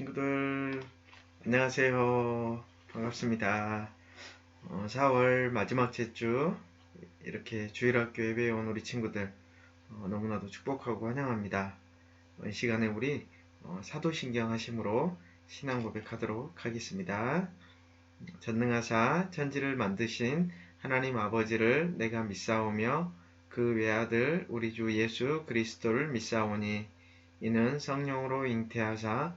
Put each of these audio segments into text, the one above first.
친구들 안녕하세요. 반갑습니다. 어, 4월 마지막 제주 이렇게 주일학교 예배에 온 우리 친구들 어, 너무나도 축복하고 환영합니다. 어, 이 시간에 우리 어, 사도신경 하심으로 신앙 고백하도록 하겠습니다. 전능하사 천지를 만드신 하나님 아버지를 내가 믿사오며 그 외아들 우리 주 예수 그리스도를 믿사오니 이는 성령으로 잉태하사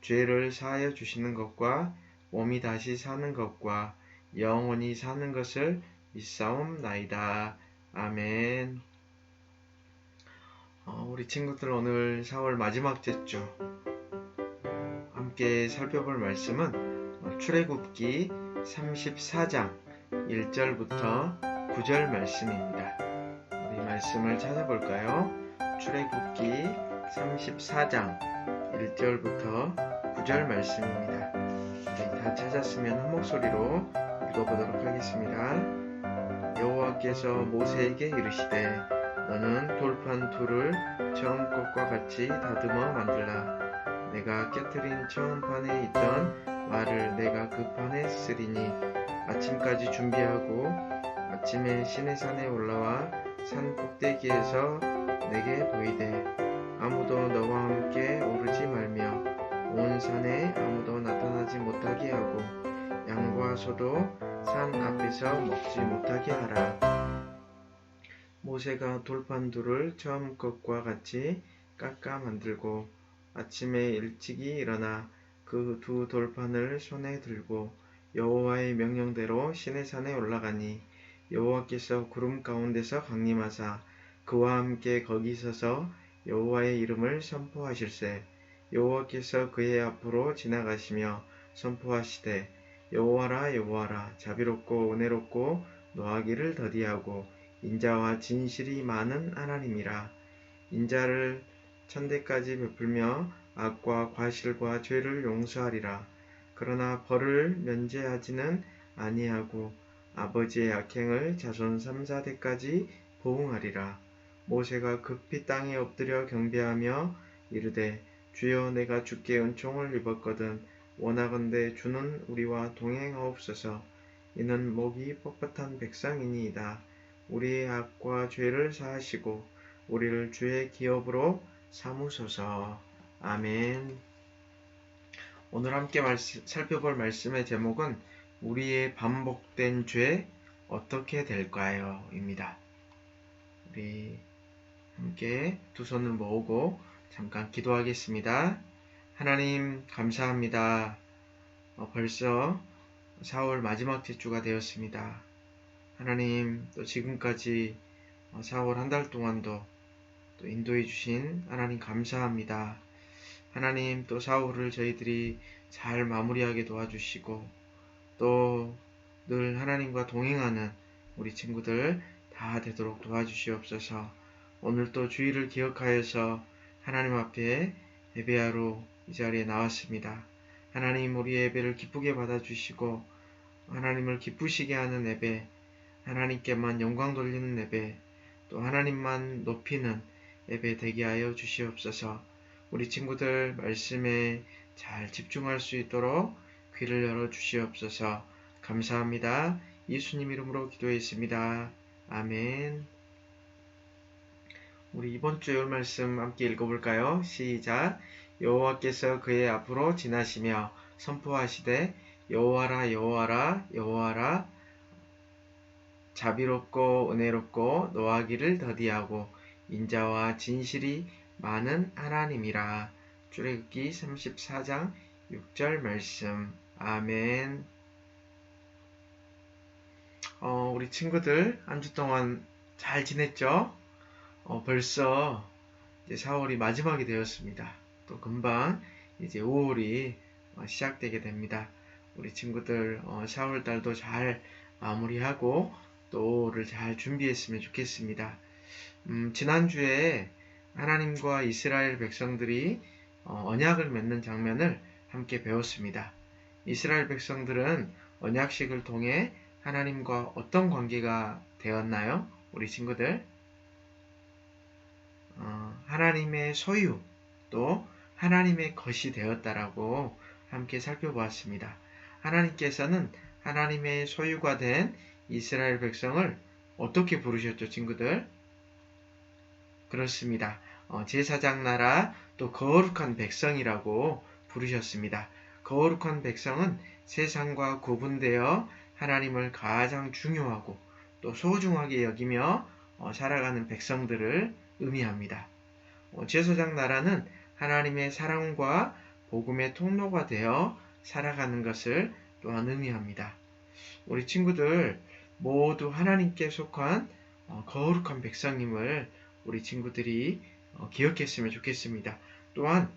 죄를 사하여 주시는 것과 몸이 다시 사는 것과 영원히 사는 것을 믿사옵나이다. 아멘. 어, 우리 친구들 오늘 4월 마지막 제주 함께 살펴볼 말씀은 어, 출애굽기 34장 1절부터 9절 말씀입니다. 우리 말씀을 찾아볼까요? 출애굽기 34장 1절부터 9절 말씀입니다. 네, 다 찾았으면 한 목소리로 읽어보도록 하겠습니다. 여호와께서 모세에게 이르시되 너는 돌판 둘을 처음 것과 같이 다듬어 만들라. 내가 깨뜨린 처음 판에 있던 말을 내가 그 판에 쓰리니 아침까지 준비하고 아침에 시내산에 올라와 산 꼭대기에서 내게 보이되 아무도 너와 함께 오르지 말며 온 산에 아무도 나타나지 못하게 하고 양과 소도 산 앞에서 먹지 못하게 하라. 모세가 돌판 둘을 처음 것과 같이 깎아 만들고 아침에 일찍이 일어나 그 두 돌판을 손에 들고 여호와의 명령대로 시내산에 올라가니 여호와께서 구름 가운데서 강림하사 그와 함께 거기 서서 여호와의 이름을 선포하실세 여호와께서 그의 앞으로 지나가시며 선포하시되 여호와라 여호와라 자비롭고 은혜롭고 노하기를 더디하고 인자와 진실이 많은 하나님이라. 인자를 천대까지 베풀며 악과 과실과 죄를 용서하리라. 그러나 벌을 면제하지는 아니하고 아버지의 악행을 자손 3, 4대까지 보응하리라. 모세가 급히 땅에 엎드려 경배하며 이르되 주여 내가 주께 은총을 입었거든. 원하건대 주는 우리와 동행하옵소서. 이는 목이 뻣뻣한 백성이니이다. 우리의 악과 죄를 사하시고 우리를 주의 기업으로 삼으소서. 아멘. 오늘 함께 말씀, 살펴볼 말씀의 제목은 우리의 반복된 죄 어떻게 될까요? 입니다. 우리 함께 두 손을 모으고 잠깐 기도하겠습니다. 하나님 감사합니다. 어, 벌써 4월 마지막 주가 되었습니다. 하나님 또 지금까지 4월 한 달 동안도 또 인도해 주신 하나님 감사합니다. 하나님 또 4월을 저희들이 잘 마무리하게 도와주시고 또 늘 하나님과 동행하는 우리 친구들 다 되도록 도와주시옵소서. 오늘 또 주의를 기억하여서 하나님 앞에 예배하러 이 자리에 나왔습니다. 하나님 우리 예배를 기쁘게 받아주시고 하나님을 기쁘시게 하는 예배, 하나님께만 영광 돌리는 예배, 또 하나님만 높이는 예배 되게 하여 주시옵소서. 우리 친구들 말씀에 잘 집중할 수 있도록 귀를 열어 주시옵소서. 감사합니다. 예수님 이름으로 기도했습니다. 아멘. 우리 이번 주열 말씀 함께 읽어볼까요? 시작. 여호와께서 그의 앞으로 지나시며 선포하시되 여호와라 여호와라 여호와라 자비롭고 은혜롭고 노하기를 더디하고 인자와 진실이 많은 하나님이라. 출애굽기 34장 6절 말씀. 아멘. 어, 우리 친구들 한 주 동안 잘 지냈죠? 어, 벌써 이제 4월이 마지막이 되었습니다. 또 금방 이제 5월이 어, 시작되게 됩니다. 우리 친구들 어, 4월 달도 잘 마무리하고 또를 잘 준비했으면 좋겠습니다. 음, 지난주에 하나님과 이스라엘 백성들이 어, 언약을 맺는 장면을 함께 배웠습니다. 이스라엘 백성들은 언약식을 통해 하나님과 어떤 관계가 되었나요? 우리 친구들? 어, 하나님의 소유 또 하나님의 것이 되었다라고 함께 살펴보았습니다. 하나님께서는 하나님의 소유가 된 이스라엘 백성을 어떻게 부르셨죠, 친구들? 그렇습니다. 어, 제사장 나라 또 거룩한 백성이라고 부르셨습니다. 거룩한 백성은 세상과 구분되어 하나님을 가장 중요하고 또 소중하게 여기며 어, 살아가는 백성들을 의미합니다. 어, 제사장 나라는 하나님의 사랑과 복음의 통로가 되어 살아가는 것을 또한 의미합니다. 우리 친구들 모두 하나님께 속한 어, 거룩한 백성임을 우리 친구들이 어, 기억했으면 좋겠습니다. 또한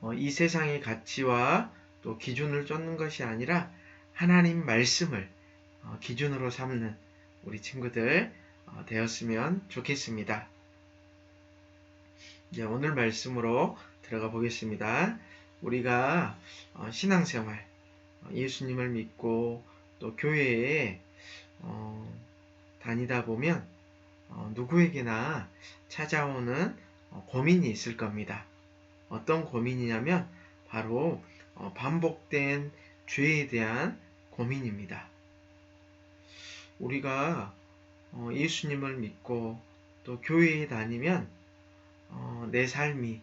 어, 이 세상의 가치와 또 기준을 쫓는 것이 아니라 하나님 말씀을 기준으로 삼는 우리 친구들 되었으면 좋겠습니다. 이제 오늘 말씀으로 들어가 보겠습니다. 우리가 신앙생활, 예수님을 믿고 또 교회에 다니다 보면 어, 누구에게나 찾아오는 어, 고민이 있을 겁니다. 어떤 고민이냐면 바로 어, 반복된 죄에 대한 고민입니다. 우리가 어, 예수님을 믿고 또 교회에 다니면 어, 내 삶이,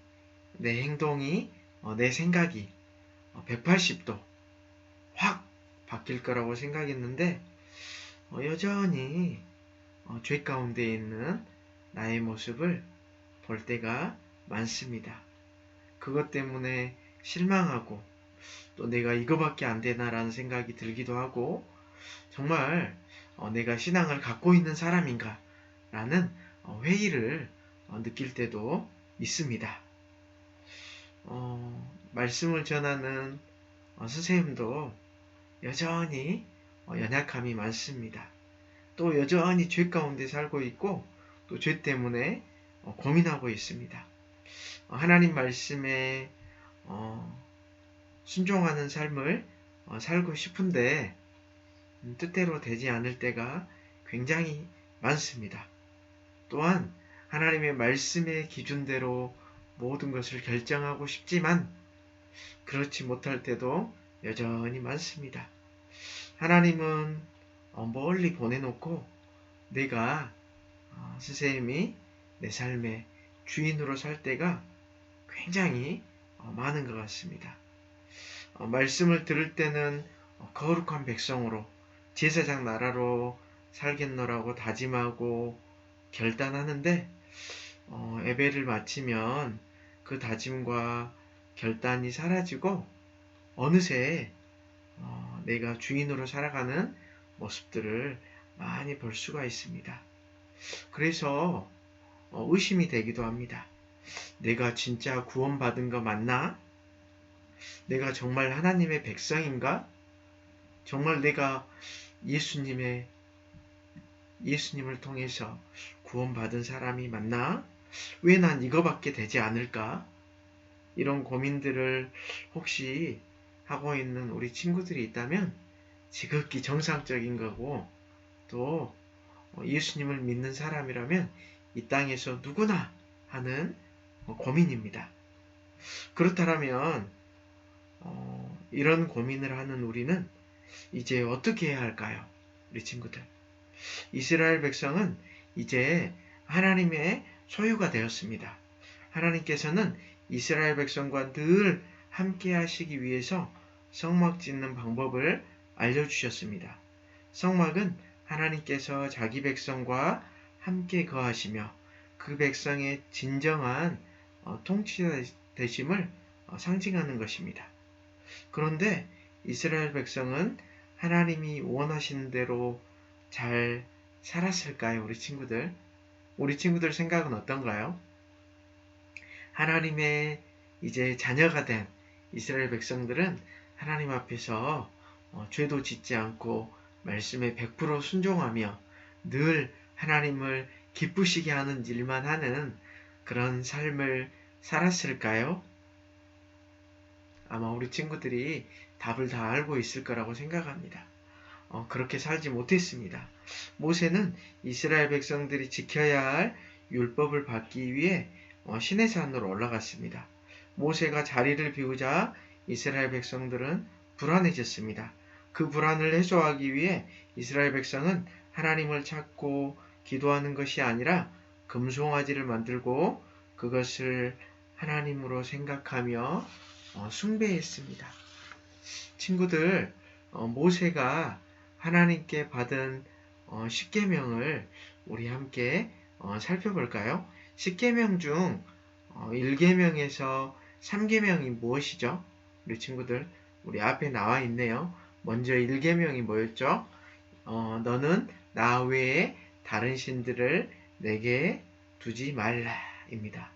내 행동이, 어, 내 생각이 180도 확 바뀔 거라고 생각했는데 여전히 어, 죄 가운데 있는 나의 모습을 볼 때가 많습니다. 그것 때문에 실망하고 또 내가 이거밖에 안 되나라는 생각이 들기도 하고 정말 어, 내가 신앙을 갖고 있는 사람인가 라는 어, 회의를 어, 느낄 때도 있습니다. 어, 말씀을 전하는 어, 선생님도 여전히 연약함이 많습니다. 또 여전히 죄 가운데 살고 있고 또 죄 때문에 어, 고민하고 있습니다. 어, 하나님 말씀에 어, 순종하는 삶을 살고 싶은데 음, 뜻대로 되지 않을 때가 굉장히 많습니다. 또한 하나님의 말씀의 기준대로 모든 것을 결정하고 싶지만 그렇지 못할 때도 여전히 많습니다. 하나님은 어, 멀리 보내놓고 내가 어, 선생님이 내 삶의 주인으로 살 때가 굉장히 어, 많은 것 같습니다. 말씀을 들을 때는 거룩한 백성으로 제사장 나라로 살겠노라고 다짐하고 결단하는데 예배를 마치면 그 다짐과 결단이 사라지고 어느새 내가 주인으로 살아가는 모습들을 많이 볼 수가 있습니다. 그래서 어, 의심이 되기도 합니다. 내가 진짜 구원받은 거 맞나? 내가 정말 하나님의 백성인가? 정말 내가 예수님의 예수님을 통해서 구원받은 사람이 맞나? 왜 난 이거밖에 되지 않을까? 이런 고민들을 혹시 하고 있는 우리 친구들이 있다면 지극히 정상적인 거고 또 어, 예수님을 믿는 사람이라면 이 땅에서 누구나 하는 어, 고민입니다. 그렇다면 어, 이런 고민을 하는 우리는 이제 어떻게 해야 할까요? 우리 친구들. 이스라엘 백성은 이제 하나님의 소유가 되었습니다. 하나님께서는 이스라엘 백성과 늘 함께 하시기 위해서 성막 짓는 방법을 알려주셨습니다. 성막은 하나님께서 자기 백성과 함께 거하시며 그 백성의 진정한 어, 통치자 되심을 어, 상징하는 것입니다. 그런데 이스라엘 백성은 하나님이 원하시는 대로 잘 살았을까요, 우리 친구들? 우리 친구들 생각은 어떤가요? 하나님의 이제 자녀가 된 이스라엘 백성들은 하나님 앞에서 어, 죄도 짓지 않고 말씀에 100% 순종하며 늘 하나님을 기쁘시게 하는 일만 하는 그런 삶을 살았을까요? 아마 우리 친구들이 답을 다 알고 있을 거라고 생각합니다. 어, 그렇게 살지 못했습니다. 모세는 이스라엘 백성들이 지켜야 할 율법을 받기 위해 어, 신의 산으로 올라갔습니다. 모세가 자리를 비우자 이스라엘 백성들은 불안해졌습니다. 그 불안을 해소하기 위해 이스라엘 백성은 하나님을 찾고 기도하는 것이 아니라 금송아지를 만들고 그것을 하나님으로 생각하며 어, 숭배했습니다. 친구들, 어, 모세가 하나님께 받은 어, 십계명을 우리 함께 어, 살펴볼까요? 십계명 중 어, 1계명에서 3계명이 무엇이죠? 우리 친구들, 우리 앞에 나와 있네요. 먼저 1계명이 뭐였죠? 어, 너는 나 외에 다른 신들을 내게 두지 말라입니다.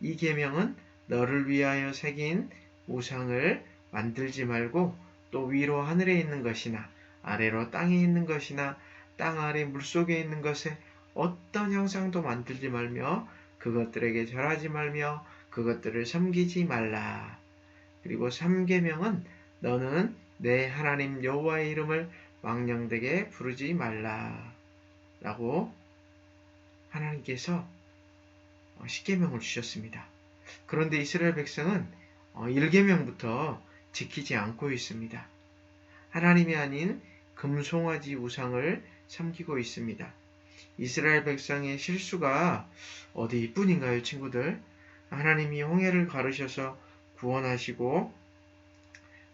이 계명은 너를 위하여 새긴 우상을 만들지 말고 또 위로 하늘에 있는 것이나 아래로 땅에 있는 것이나 땅 아래 물속에 있는 것에 어떤 형상도 만들지 말며 그것들에게 절하지 말며 그것들을 섬기지 말라. 그리고 3계명은 너는 내 하나님 여호와의 이름을 망령되게 부르지 말라. 라고 하나님께서 10계명을 주셨습니다. 그런데 이스라엘 백성은 1계명부터 어, 지키지 않고 있습니다. 하나님이 아닌 금송아지 우상을 섬기고 있습니다. 이스라엘 백성의 실수가 어디뿐인가요, 친구들? 하나님이 홍해를 가르셔서 구원하시고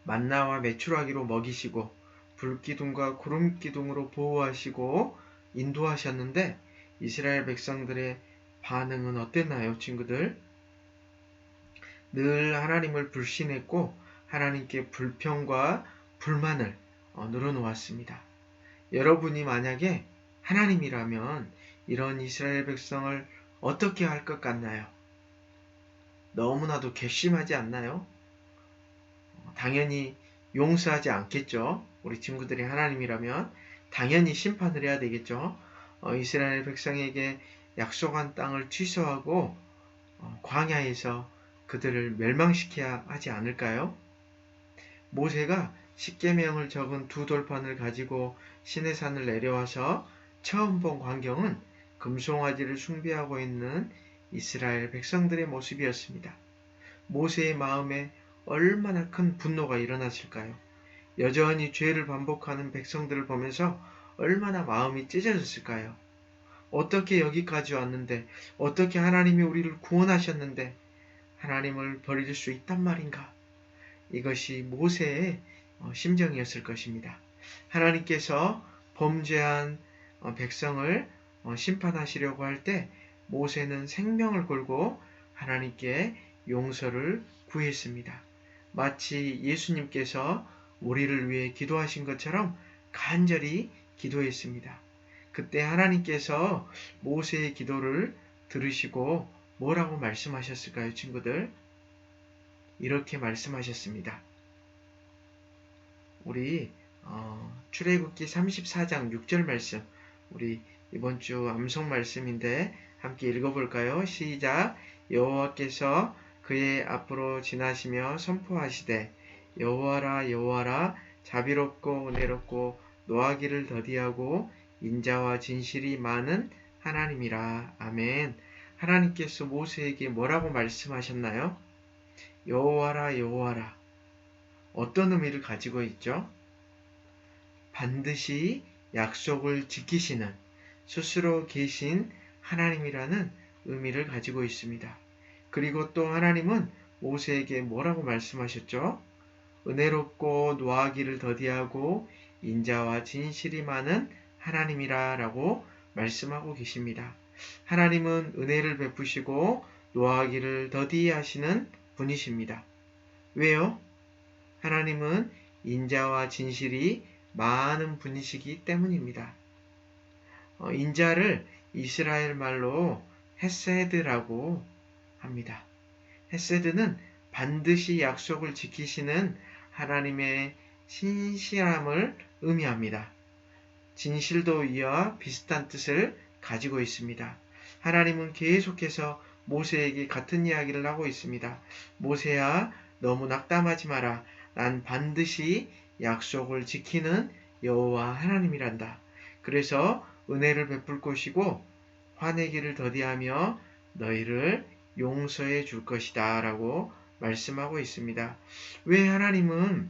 만나와 메추라기로 먹이시고 불기둥과 구름기둥으로 보호하시고 인도하셨는데 이스라엘 백성들의 반응은 어땠나요, 친구들? 늘 하나님을 불신했고 하나님께 불평과 불만을 어, 늘어놓았습니다. 여러분이 만약에 하나님이라면 이런 이스라엘 백성을 어떻게 할 것 같나요? 너무나도 괘씸하지 않나요? 어, 당연히 용서하지 않겠죠. 우리 친구들이 하나님이라면 당연히 심판을 해야 되겠죠. 어, 이스라엘 백성에게 약속한 땅을 취소하고 어, 광야에서 그들을 멸망시켜야 하지 않을까요? 모세가 십계명을 적은 두 돌판을 가지고 시내산을 내려와서 처음 본 광경은 금송아지를 숭배하고 있는 이스라엘 백성들의 모습이었습니다. 모세의 마음에 얼마나 큰 분노가 일어났을까요? 여전히 죄를 반복하는 백성들을 보면서 얼마나 마음이 찢어졌을까요? 어떻게 여기까지 왔는데, 어떻게 하나님이 우리를 구원하셨는데, 하나님을 버릴 수 있단 말인가? 이것이 모세의 어, 심정이었을 것입니다. 하나님께서 범죄한 어, 백성을 어, 심판하시려고 할 때 모세는 생명을 걸고 하나님께 용서를 구했습니다. 마치 예수님께서 우리를 위해 기도하신 것처럼 간절히 기도했습니다. 그때 하나님께서 모세의 기도를 들으시고 뭐라고 말씀하셨을까요, 친구들? 이렇게 말씀하셨습니다. 우리 어, 출애굽기 34장 6절 말씀, 우리 이번 주 암송 말씀인데 함께 읽어볼까요? 시작. 여호와께서 그의 앞으로 지나시며 선포하시되 여호와라 여호와라 자비롭고 은혜롭고 노하기를 더디하고 인자와 진실이 많은 하나님이라. 아멘. 하나님께서 모세에게 뭐라고 말씀하셨나요? 여호와라 여호와라. 어떤 의미를 가지고 있죠? 반드시 약속을 지키시는 스스로 계신 하나님이라는 의미를 가지고 있습니다. 그리고 또 하나님은 모세에게 뭐라고 말씀하셨죠? 은혜롭고 노하기를 더디하고 인자와 진실이 많은 하나님이라 라고 말씀하고 계십니다. 하나님은 은혜를 베푸시고 노하기를 더디 하시는 분이십니다. 왜요? 하나님은 인자와 진실이 많은 분이시기 때문입니다. 어, 인자를 이스라엘 말로 헤세드라고 합니다. 헤세드는 반드시 약속을 지키시는 하나님의 신실함을 의미합니다. 진실도 이와 비슷한 뜻을 가지고 있습니다. 하나님은 계속해서 모세에게 같은 이야기를 하고 있습니다. 모세야, 너무 낙담하지 마라. 난 반드시 약속을 지키는 여호와 하나님이란다. 그래서 은혜를 베풀 것이고 화내기를 더디하며 너희를 용서해 줄 것이다. 라고 말씀하고 있습니다. 왜 하나님은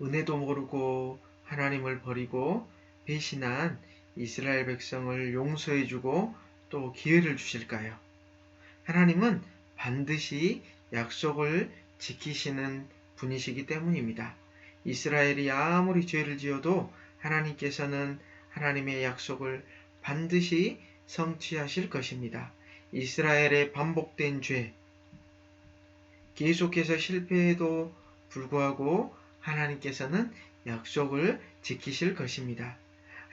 은혜도 모르고 하나님을 버리고 배신한 이스라엘 백성을 용서해 주고 또 기회를 주실까요? 하나님은 반드시 약속을 지키시는 분이시기 때문입니다. 이스라엘이 아무리 죄를 지어도 하나님께서는 하나님의 약속을 반드시 성취하실 것입니다. 이스라엘의 반복된 죄, 계속해서 실패에도 불구하고 하나님께서는 약속을 지키실 것입니다.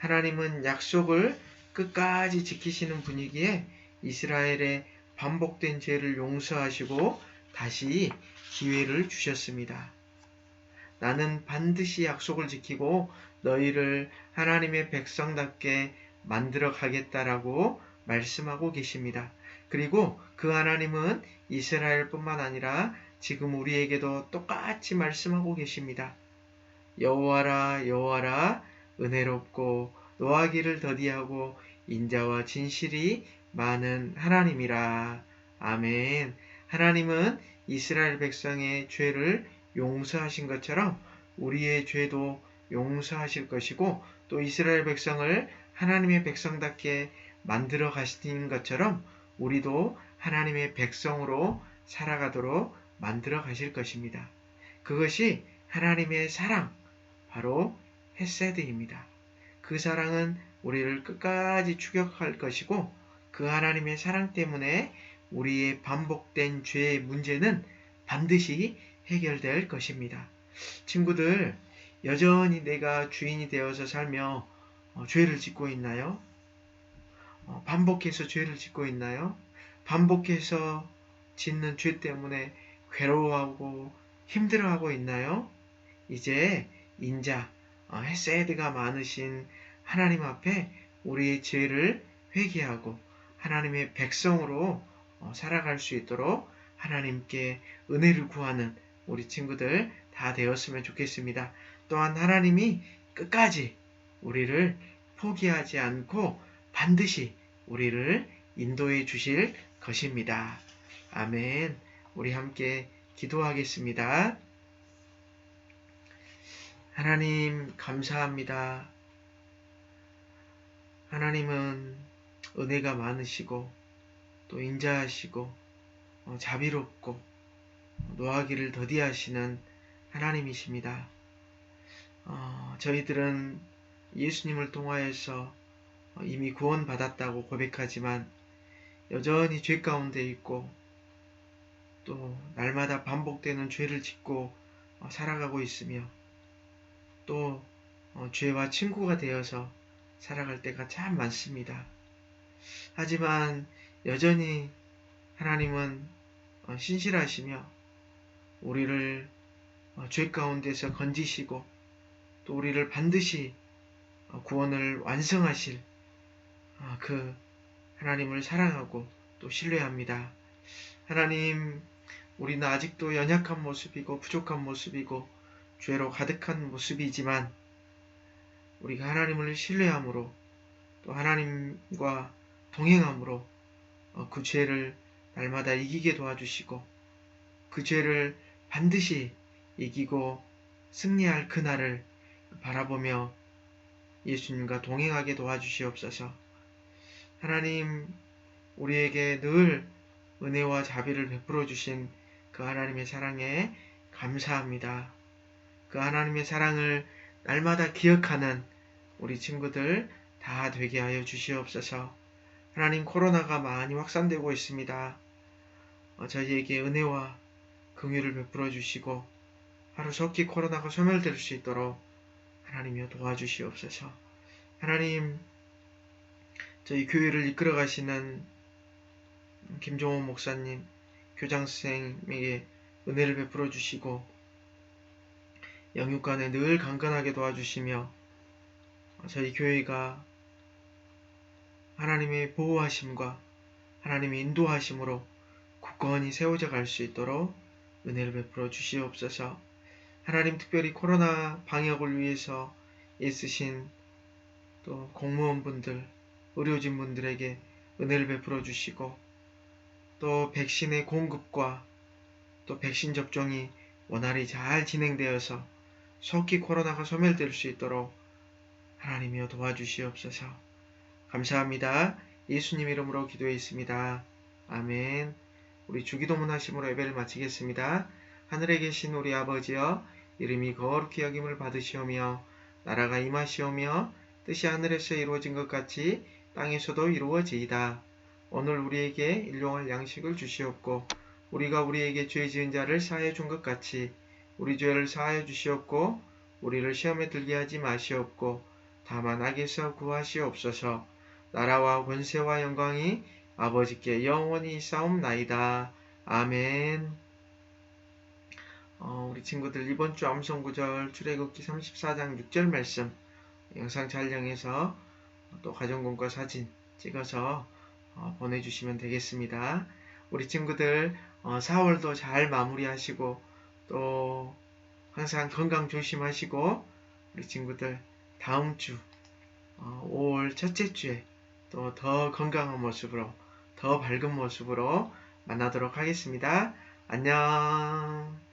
하나님은 약속을 끝까지 지키시는 분이기에 이스라엘의 반복된 죄를 용서하시고 다시 기회를 주셨습니다. 나는 반드시 약속을 지키고 너희를 하나님의 백성답게 만들어 가겠다라고 말씀하고 계십니다. 그리고 그 하나님은 이스라엘뿐만 아니라 지금 우리에게도 똑같이 말씀하고 계십니다. 여호와라 여호와라 은혜롭고 노하기를 더디하고 인자와 진실이 많은 하나님이라. 아멘. 하나님은 이스라엘 백성의 죄를 용서하신 것처럼 우리의 죄도 용서하실 것이고 또 이스라엘 백성을 하나님의 백성답게 만들어 가신 것처럼 우리도 하나님의 백성으로 살아가도록 만들어 가실 것입니다. 그것이 하나님의 사랑, 바로 헤세드입니다. 그 사랑은 우리를 끝까지 추격할 것이고 그 하나님의 사랑 때문에 우리의 반복된 죄의 문제는 반드시 해결될 것입니다. 친구들, 여전히 내가 주인이 되어서 살며 어, 죄를 짓고 있나요? 어, 반복해서 죄를 짓고 있나요? 반복해서 짓는 죄 때문에 괴로워하고 힘들어하고 있나요? 이제 인자, 어, 헤세드가 많으신 하나님 앞에 우리의 죄를 회개하고 하나님의 백성으로 어, 살아갈 수 있도록 하나님께 은혜를 구하는 우리 친구들 다 되었으면 좋겠습니다. 또한 하나님이 끝까지 우리를 포기하지 않고 반드시 우리를 인도해 주실 것입니다. 아멘. 우리 함께 기도하겠습니다. 하나님, 감사합니다. 하나님은 은혜가 많으시고, 또 인자하시고, 어, 자비롭고, 노하기를 더디하시는 하나님이십니다. 어, 저희들은 예수님을 통하여서 이미 구원받았다고 고백하지만 여전히 죄 가운데 있고 또 날마다 반복되는 죄를 짓고 어, 살아가고 있으며 또 어, 죄와 친구가 되어서 살아갈 때가 참 많습니다. 하지만 여전히 하나님은 어, 신실하시며 우리를 어, 죄 가운데서 건지시고 또 우리를 반드시 어, 구원을 완성하실 어, 그 하나님을 사랑하고 또 신뢰합니다. 하나님, 우리는 아직도 연약한 모습이고 부족한 모습이고 죄로 가득한 모습이지만 우리가 하나님을 신뢰함으로 또 하나님과 동행함으로 어, 그 죄를 날마다 이기게 도와주시고 그 죄를 반드시 이기고 승리할 그날을 바라보며 예수님과 동행하게 도와주시옵소서. 하나님, 우리에게 늘 은혜와 자비를 베풀어 주신 그 하나님의 사랑에 감사합니다. 그 하나님의 사랑을 날마다 기억하는 우리 친구들 다 되게 하여 주시옵소서. 하나님 코로나가 많이 확산되고 있습니다. 어, 저희에게 은혜와 긍휼을 베풀어 주시고 하루속히 코로나가 소멸될 수 있도록 하나님여 도와주시옵소서. 하나님 저희 교회를 이끌어 가시는 김종원 목사님, 교장 선생님에게 은혜를 베풀어 주시고 영육간에 늘 강건하게 도와주시며 저희 교회가 하나님의 보호하심과 하나님의 인도하심으로 굳건히 세워져 갈 수 있도록 은혜를 베풀어 주시옵소서. 하나님 특별히 코로나 방역을 위해서 애쓰신 또 공무원분들, 의료진분들에게 은혜를 베풀어 주시고 또 백신의 공급과 또 백신 접종이 원활히 잘 진행되어서 속히 코로나가 소멸될 수 있도록 하나님이여 도와주시옵소서. 감사합니다. 예수님 이름으로 기도했습니다. 아멘. 우리 주기도문 하심으로 예배를 마치겠습니다. 하늘에 계신 우리 아버지여 이름이 거룩히 여김을 받으시오며 나라가 임하시오며 뜻이 하늘에서 이루어진 것 같이 땅에서도 이루어지이다. 오늘 우리에게 일용할 양식을 주시옵고 우리가 우리에게 죄 지은 자를 사하여 준것 같이 우리 죄를 사하여 주시옵고 우리를 시험에 들게 하지 마시옵고 다만 악에서 구하시옵소서. 나라와 권세와 영광이 아버지께 영원히 있사옵나이다. 아멘. 어, 우리 친구들 이번 주 암송구절 출애굽기 34장 6절 말씀 영상 촬영해서 또 가정공과 사진 찍어서 어, 보내주시면 되겠습니다. 우리 친구들 어, 4월도 잘 마무리하시고 또 항상 건강 조심하시고 우리 친구들 다음 주 어, 5월 첫째 주에 또 더 건강한 모습으로 더 밝은 모습으로 만나도록 하겠습니다. 안녕.